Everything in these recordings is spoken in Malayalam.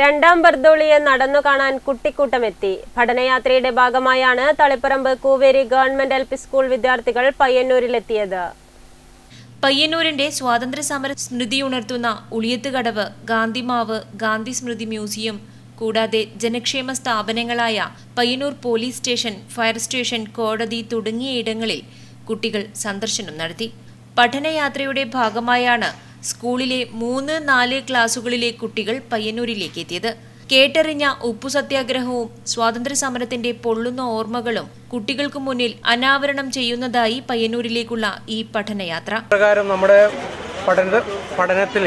രണ്ടാം ബർദോളിയെ നടന്നു കാണാൻ കുട്ടിക്കൂട്ടമെത്തി. പഠനയാത്രയുടെ ഭാഗമായാണ് Taliparamba Kooveri government L P school വിദ്യാർത്ഥികൾ പയ്യന്നൂരിലെത്തിയത്. പയ്യന്നൂരിന്റെ സ്വാതന്ത്ര്യ സമര സ്മൃതി ഉണർത്തുന്ന ഉളിയത്തുകടവ് ഗാന്ധിമാവ് ഗാന്ധി സ്മൃതി മ്യൂസിയം കൂടാതെ ജനക്ഷേമ സ്ഥാപനങ്ങളായ Payyanur police station fire station കോടതി തുടങ്ങിയ ഇടങ്ങളിൽ കുട്ടികൾ സന്ദർശനം നടത്തി. പഠനയാത്രയുടെ ഭാഗമായാണ് സ്കൂളിലെ മൂന്ന് നാല് ക്ലാസുകളിലെ കുട്ടികൾ പയ്യന്നൂരിലേക്ക് എത്തിയത്. കേട്ടറിഞ്ഞ ഉപ്പു സത്യാഗ്രഹവും സ്വാതന്ത്ര്യ സമരത്തിന്റെ പൊള്ളുന്ന ഓർമ്മകളും കുട്ടികൾക്ക് മുന്നിൽ അനാവരണം ചെയ്യുന്നതായി പയ്യന്നൂരിലേക്കുള്ള ഈ പഠനയാത്ര. പ്രകാരം നമ്മുടെ പഠന പഠനത്തിൽ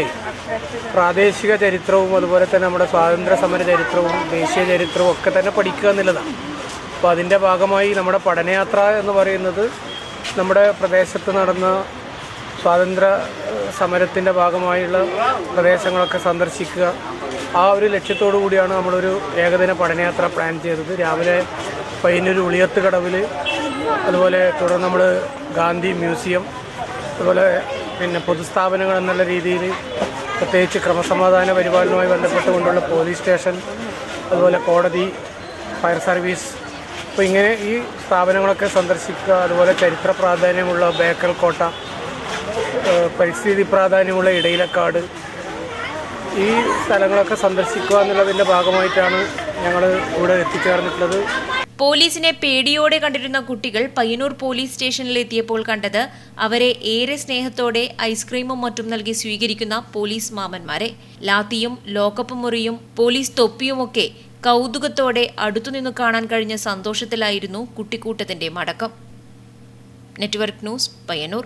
പ്രാദേശിക ചരിത്രവും അതുപോലെ തന്നെ നമ്മുടെ സ്വാതന്ത്ര്യ സമര ചരിത്രവും ദേശീയ ചരിത്രവും ഒക്കെ തന്നെ പഠിക്കുക എന്നുള്ളതാണ്. അപ്പോൾ അതിന്റെ ഭാഗമായി നമ്മുടെ പഠനയാത്ര എന്ന് പറയുന്നത് നമ്മുടെ പ്രദേശത്ത് നടന്ന സ്വാതന്ത്ര്യ സമരത്തിന്റെ ഭാഗമായുള്ള പ്രദേശങ്ങളൊക്കെ സന്ദർശിക്കുക. ആ ഒരു ലക്ഷ്യത്തോടു കൂടിയാണ് നമ്മളൊരു ഏകദിന പഠനയാത്ര പ്ലാൻ ചെയ്തത്. രാവിലെ പയ്യന്നൂർ ഉളിയത്ത് കടവിൽ അതുപോലെ തുടർന്ന് നമ്മൾ ഗാന്ധി മ്യൂസിയം അതുപോലെ പിന്നെ പൊതുസ്ഥാപനങ്ങൾ എന്നുള്ള രീതിയിൽ പ്രത്യേകിച്ച് ക്രമസമാധാന പരിപാലനവുമായി ബന്ധപ്പെട്ടുകൊണ്ടുള്ള പോലീസ് സ്റ്റേഷൻ അതുപോലെ കോടതി ഫയർ സർവീസ്. അപ്പോൾ ഇങ്ങനെ ഈ സ്ഥാപനങ്ങളൊക്കെ സന്ദർശിക്കുക അതുപോലെ ചരിത്ര പ്രാധാന്യമുള്ള ബേക്കൽ കോട്ട പരിസ്ഥിതി പ്രാധാന്യമുള്ള ഇടയിലക്കാട്. ഈ സ്ഥലങ്ങളൊക്കെ സന്ദർശിക്കുക എന്നുള്ളതിന്റെ ഭാഗമായിട്ടാണ് ഞങ്ങൾ ഇവിടെ എത്തിച്ചേർന്നിട്ടുള്ളത്. പോലീസിനെ പേടിയോടെ കണ്ടിരുന്ന കുട്ടികൾ പയ്യന്നൂർ പോലീസ് സ്റ്റേഷനിൽ എത്തിയപ്പോൾ കണ്ടത് അവരെ ഏറെ സ്നേഹത്തോടെ ഐസ്ക്രീമും മറ്റും നൽകി സ്വീകരിക്കുന്ന പോലീസ് മാമന്മാരെ. ലാത്തിയും ലോക്കപ്പ് മുറിയും പോലീസ് തൊപ്പിയുമൊക്കെ കൗതുകത്തോടെ അടുത്തുനിന്ന് കാണാൻ കഴിഞ്ഞ സന്തോഷത്തിലായിരുന്നു കുട്ടിക്കൂട്ടത്തിന്റെ മടക്കം. Network news Payyanur.